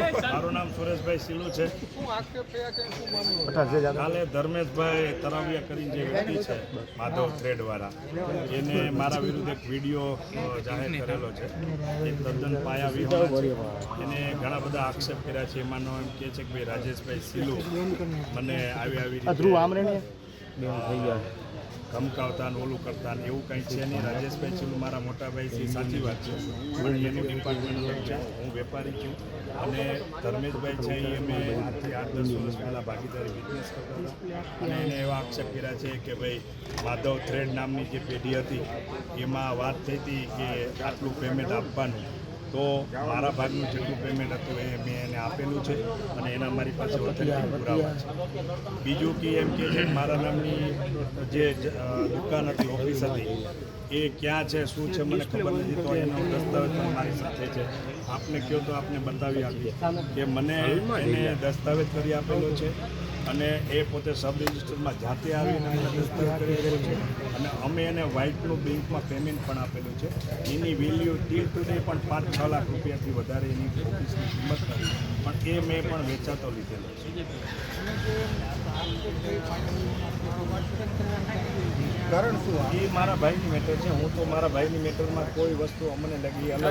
મારું નામ સુરેશભાઈ સિલુ છે. કાલે ધર્મેશભાઈ તરાવિયા કરીને જે વ્યક્તિ છે માધવ થ્રેડ વાળા એને મારા વિરુદ્ધ એક વીડિયો જાહેર કરેલો છે. એ તદ્દન પાયા વિહોણો એને ઘણા બધા આક્ષેપ કર્યા છે. એમાંનો એમ કહે છે કે ભાઈ રાજેશભાઈ સિલુ મને આવી આવી રીતે ધમકાવતા ને ઓલું કરતા ને એવું કંઈ છે નહીં. રાજેશભાઈ ચીલું મારા મોટાભાઈ છે સાચી વાત છે. પણ એનું ડિપાર્ટમેન્ટ છે. હું વેપારી છું અને ધર્મેશભાઈ છે, એ અમે આજથી આઠ દસ વર્ષ પહેલાં ભાગીદારી બિઝનેસ કરતા હતા. અને એને એવા આક્ષેપ કર્યા છે કે ભાઈ માધવ થ્રેડ નામની જે પેઢી હતી, એમાં વાત થઈ હતી કે આટલું પેમેન્ટ આપવાનું. તો મારા ભાગનું જેટલું પેમેન્ટ હતું એ મેં એને આપેલું છે અને એના મારી પાસે ઓથેન્ટિક પુરાવા છે. બીજું કે એમ કે છે મારા નામની જે દુકાન હતી ઓફિસ હતી એ ક્યાં છે શું છે મને ખબર નથી. તો એનો દસ્તાવેજ પણ મારી સાથે છે. આપને કહો તો આપને બતાવી આપીએ કે મને એને દસ્તાવેજ કરી આપેલો છે. અને એ પોતે સબ રજિસ્ટરમાં જાતે આવીને મને દસ્તાવેજ છે. અને અમે એને વ્હાઇટનું બેંકમાં પેમેન્ટ પણ આપેલું છે. એની વેલ્યુ ટીલ ટુડે પણ પાંચ છ લાખ રૂપિયાથી વધારે એની ઓફિસની કિંમત કરી પણ એ મેં પણ વેચાતો લીધેલો છે. કારણ શું એ મારા ભાઈની મેટર છે. હું તો મારા ભાઈની મેટરમાં કોઈ વસ્તુ અમને લગી અલગ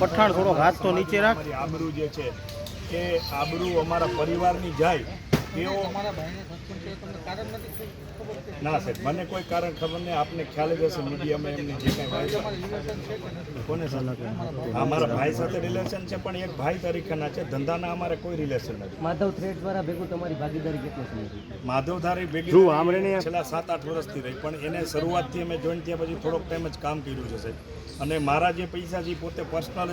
પઠાણ થોડો હાથ તો નીચે રાખ. આબરૂ જે છે કે આબરૂ અમારા પરિવારની જાય. તેઓ ના સાહેબ મને કોઈ કારણ ખબર નહીં. આપને ખ્યાલ જ હશે મીડિયામાં એમની જે કાંઈ વાત કોને હા મારા ભાઈ સાથે રિલેશન છે પણ એક ભાઈ તરીકેના છે. ધંધાના અમારે કોઈ રિલેશન નથી. માધવ થ્રેડ દ્વારા ભેગું તમારી ભાગીદારી કેટલો સમય માધવધારી ભેગી છેલ્લા સાત આઠ વર્ષથી રહી પણ એને શરૂઆતથી અમે જોઈન થયા પછી થોડોક ટાઈમ જ કામ કર્યું છે સાહેબ. અને મારા જે પૈસા છે પોતે પર્સનલ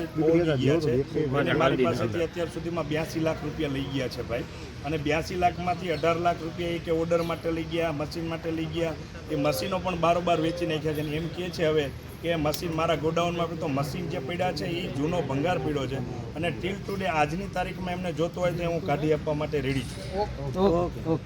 ગયા છે. મારી પાસેથી અત્યાર સુધીમાં બ્યાસી લાખ રૂપિયા લઈ ગયા છે ભાઈ. અને બ્યાસી લાખમાંથી અઢાર લાખ રૂપિયા એ કે ઓર્ડર માટે લઈ ગયા મશીન માટે લઈ ગયા. એ મશીનો પણ બારોબાર વેચી નાખ્યા છે એમ કહે છે હવે કે મશીન મારા ગોડાઉનમાં તો મશીન જે પડ્યા છે એ જૂનો ભંગાર પડ્યો છે. અને ટીલ ટુડે આજની તારીખમાં એમને જોતો હોય તો હું કાઢી આપવા માટે રેડી છું.